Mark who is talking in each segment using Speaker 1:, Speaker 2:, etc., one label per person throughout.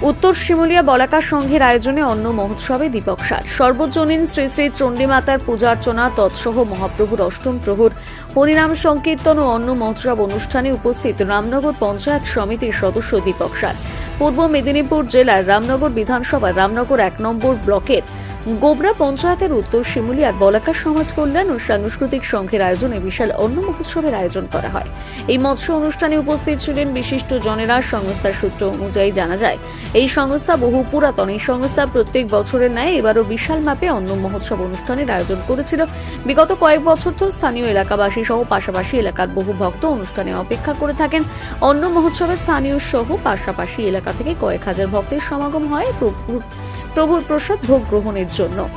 Speaker 1: উত্তর শিমুলিয়া বলাকা সংঘের আয়োজনে অন্ন মহোৎসবে দীপক সার সর্বজনীন শ্রী শ্রী চণ্ডীমাতার পূজার্চনা তৎসহ মহাপ্রভুর অষ্টম প্রভুর হরিনাম সংকীর্তন ও অন্ন মহোৎসব অনুষ্ঠানে উপস্থিত রামনগর পঞ্চায়েত সমিতির সদস্য দীপক সার পূর্ব মেদিনীপুর জেলার রামনগর বিধানসভার রামনগর এক নম্বর ব্লকের গোবরা পঞ্চায়েতের উত্তর শিমুলিয়ার বলাকা সমাজ কল্যাণ ও সাংস্কৃতিক সংঘের আয়োজনে বিশাল অন্ন মহোৎসবের আয়োজন করা হয়। এই মৎস্য অনুষ্ঠানে উপস্থিত ছিলেন বিশিষ্ট জনেরা সংস্থার সূত্র অনুযায়ী জানা যায়, এই সংস্থা বহু পুরাতন। এই সংস্থা প্রত্যেক বছরের ন্যায় এবারও বিশাল মাপে অন্ন মহোৎসব অনুষ্ঠানের আয়োজন করেছিল। বিগত কয়েক বছর ধরে স্থানীয় এলাকাবাসী সহ পাশাপাশি এলাকার বহু ভক্ত অনুষ্ঠানে অপেক্ষা করে থাকেন। অন্ন মহোৎসবে স্থানীয় সহ পাশাপাশি এলাকা থেকে কয়েক হাজার ভক্তের সমাগম হয় প্রভুর প্রসাদ ভোগ গ্রহণের জন্য।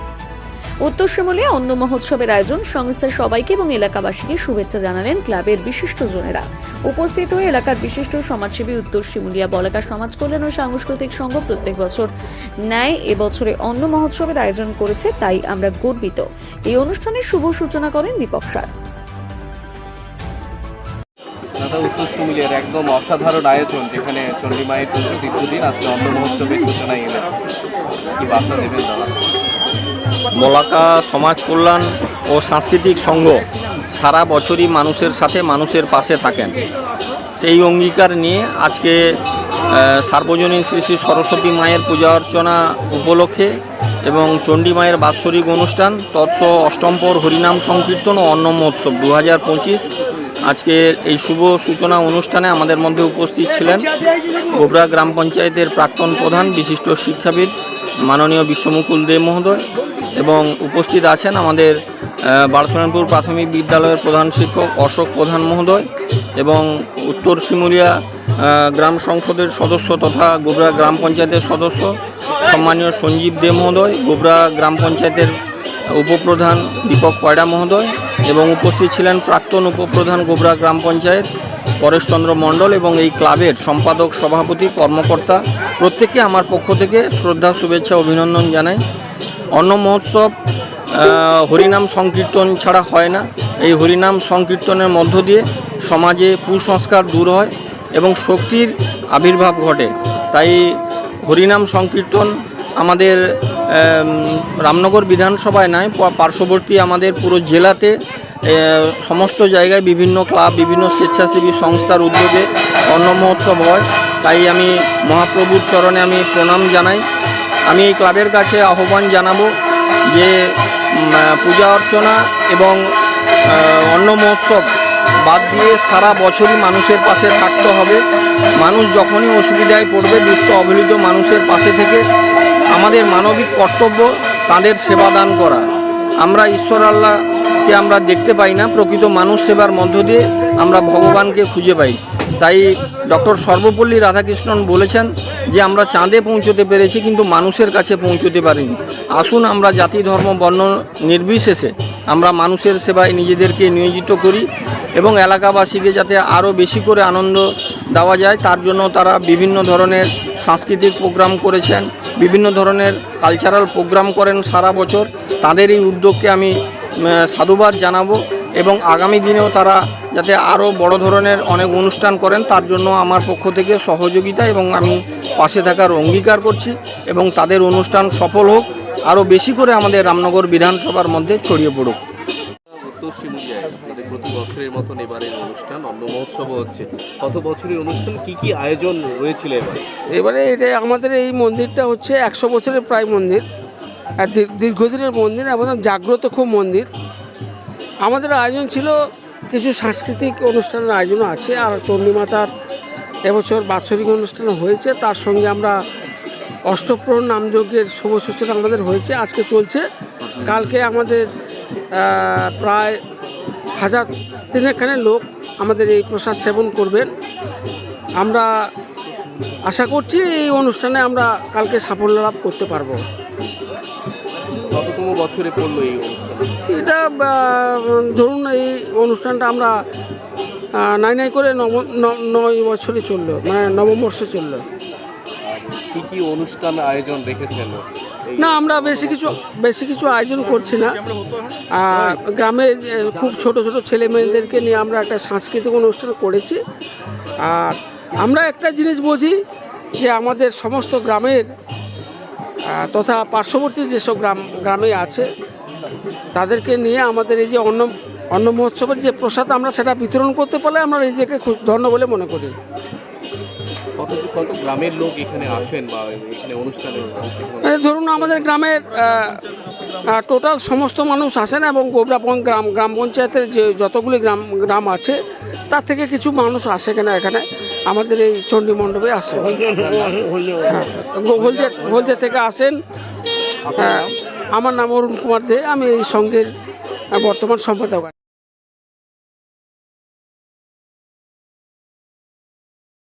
Speaker 1: উত্তর শিমুলিয়া অন্ন মহোৎসবের আয়োজন সংস্থার সবাইকে এবং এলাকাবাসীকে শুভেচ্ছা জানালেন ক্লাবের বিশিষ্ট জনেরা। উপস্থিত হয়ে এলাকার বিশিষ্ট সমাজসেবী উত্তর শিমুলিয়া বলাকা সমাজ কল্যাণ ও সাংস্কৃতিক সংঘ প্রত্যেক বছর ন্যায় এবছরে অন্ন মহোৎসবের আয়োজন করেছে, তাই আমরা গর্বিত। এই অনুষ্ঠানের শুভ সূচনা করেন দীপক সার।
Speaker 2: দাদা উত্তর শিমুলিয়ার একদম অসাধারণ আয়োজন যেখানে চণ্ডীমায়ের পুজো দীর্ঘদিন আজকে অন্ন মহোৎসবের সূচনা এলেন কি বার্তা দেবেন দাদা?
Speaker 3: বলাকা সমাজ কল্যাণ ও সাংস্কৃতিক সংঘ সারা বছরই মানুষের সাথে মানুষের পাশে থাকেন। সেই অঙ্গীকার নিয়ে আজকে সার্বজনীন শ্রী শ্রী সরস্বতী মায়ের পূজা অর্চনা উপলক্ষে এবং চণ্ডী মায়ের বাৎসরিক অনুষ্ঠান তৎস অষ্টমপর হরিনাম সংকীর্তন ও অন্ন মহোৎসব দু হাজার পঁচিশ আজকে এই শুভ সূচনা অনুষ্ঠানে আমাদের মধ্যে উপস্থিত ছিলেন গোবরা গ্রাম পঞ্চায়েতের প্রাক্তন প্রধান বিশিষ্ট শিক্ষাবিদ মাননীয় বিশ্বমুকুল দে মহোদয় এবং উপস্থিত আছেন আমাদের আহ, বারসনানপুর প্রাথমিক বিদ্যালয়ের প্রধান শিক্ষক অশোক প্রধান মহোদয় এবং উত্তর শিমুলিয়া গ্রাম সংসদের সদস্য তথা গোবরা গ্রাম পঞ্চায়েতের সদস্য সম্মানীয় সঞ্জীব দে মহোদয় গোবরা গ্রাম পঞ্চায়েতের উপপ্রধান দীপক কয়ডা মহোদয় এবং উপস্থিত ছিলেন প্রাক্তন উপপ্রধান গোবরা গ্রাম পঞ্চায়েত পরেশচন্দ্র মণ্ডল এবং এই ক্লাবের সম্পাদক সভাপতি কর্মকর্তা। প্রত্যেককে আমার পক্ষ থেকে শ্রদ্ধা শুভেচ্ছা অভিনন্দন জানাই। অন্ন মহোৎসব হরিনাম সংকীর্তন ছাড়া হয় না। এই হরিনাম সংকীর্তনের মধ্য দিয়ে সমাজে কুসংস্কার দূর হয় এবং শক্তির আবির্ভাব ঘটে। তাই হরিনাম সংকীর্তন আমাদের আম, রামনগর বিধানসভায় নয় পার্শ্ববর্তী আমাদের পুরো জেলাতে সমস্ত জায়গায় বিভিন্ন ক্লাব, বিভিন্ন স্বেচ্ছাসেবী সংস্থার উদ্যোগে অন্ন মহোৎসব হয়। তাই আমি মহাপ্রভুর চরণে আমি প্রণাম জানাই। আমি এই ক্লাবের কাছে আহ্বান জানাব যে পূজা অর্চনা এবং অন্ন মহোৎসব বাদ দিয়ে সারা বছরই মানুষের পাশে থাকতে হবে। মানুষ যখনই অসুবিধায় পড়বে, দুস্থ, অবহেলিত মানুষের পাশে থেকে আমাদের মানবিক কর্তব্য তাদের সেবা দান করা। আমরা ঈশ্বর আল্লাহকে আমরা দেখতে পাই না, প্রকৃত মানুষ সেবার মধ্য দিয়ে আমরা ভগবানকে খুঁজে পাই। তাই ডক্টর সর্বপল্লী রাধাকৃষ্ণন বলেছেন যে, আমরা চাঁদে পৌঁছতে পেরেছি কিন্তু মানুষের কাছে পৌঁছতে পারিনি। আসুন আমরা জাতি, ধর্ম, বর্ণ নির্বিশেষে আমরা মানুষের সেবায় নিজেদেরকে নিয়োজিত করি এবং এলাকাবাসীকে যাতে আরও বেশি করে আনন্দ দেওয়া যায়, তার জন্য তারা বিভিন্ন ধরনের সাংস্কৃতিক প্রোগ্রাম করেছেন। বিভিন্ন ধরনের কালচারাল প্রোগ্রাম করেন সারা বছর। তাদের এই উদ্যোগকে আমি সাধুবাদ জানাব এবং আগামী দিনেও তারা যাতে আরও বড় ধরনের অনেক অনুষ্ঠান করেন, তার জন্য আমার পক্ষ থেকে সহযোগিতা এবং আমি পাশে থাকার অঙ্গীকার করছি এবং তাদের অনুষ্ঠান সফল হোক, আরও বেশি করে আমাদের রামনগর বিধানসভার মধ্যে ছড়িয়ে পড়ুক।
Speaker 2: বছরের মতন এবারের অনুষ্ঠান অন্ন মহোৎসব হচ্ছে। কত বছরের অনুষ্ঠান? কি কি আয়োজন রয়েছিল এবার?
Speaker 4: এবারে এটা আমাদের এই মন্দিরটা হচ্ছে একশো বছরের প্রায় মন্দির। আর দীর্ঘদিনের মন্দির এবং জাগ্রত খুব মন্দির। আমাদের আয়োজন ছিল কিছু সাংস্কৃতিক অনুষ্ঠানের আয়োজনও আছে। আর চণ্ডীমাতার এবছর বাৎসরিক অনুষ্ঠান হয়েছে। তার সঙ্গে আমরা অষ্টপ্রহর নামযজ্ঞের শুভ সূচনা আমাদের হয়েছে। আজকে চলছে। কালকে আমাদের প্রায় হাজার তিনেকখানে লোক আমাদের এই প্রসাদ সেবন করবেন। আমরা আশা করছি এই অনুষ্ঠানে আমরা কালকে সাফল্য লাভ করতে পারব।
Speaker 2: কততম বছরে পড়ল এই অনুষ্ঠান
Speaker 4: এটা ধরুন এই অনুষ্ঠানটা আমরা নাই নাই করে নব নয় বছরে চলল মানে নবম বর্ষে চলল।
Speaker 2: কি কি অনুষ্ঠান আয়োজন রেখেছেন? এই
Speaker 4: না, আমরা বেশি কিছু বেশি কিছু আয়োজন করছি না। গ্রামের খুব ছোট ছোট ছেলে মেয়েদেরকে নিয়ে আমরা একটা সাংস্কৃতিক অনুষ্ঠান করেছি। আর আমরা একটা জিনিস বুঝি, যে আমাদের সমস্ত গ্রামের তথা পার্শ্ববর্তী যেসব গ্রাম, গ্রামে আছে, তাদেরকে নিয়ে আমাদের এই যে অন্ন অন্ন মহোৎসবের যে প্রসাদ আমরা সেটা বিতরণ করতে পারলে আমরা নিজেকে খুব ধন্য বলে মনে করি।
Speaker 2: কত কত গ্রামের লোক এখানে আসেন বা এখানে অনুষ্ঠানে
Speaker 4: ধরুন আমাদের গ্রামের টোটাল সমস্ত মানুষ আসেন এবং গোবরাপন গ্রাম গ্রাম পঞ্চায়েতের যে যতগুলি গ্রাম গ্রাম আছে তার থেকে কিছু মানুষ আসে কেনা এখানে? আমাদের এই চণ্ডী মণ্ডপে আসে হ্যাঁ, হলদিয়া থেকে আসেন। হ্যাঁ, আমার নাম অরুণ কুমার দে আমি এই সঙ্গের বর্তমান সম্পাদক।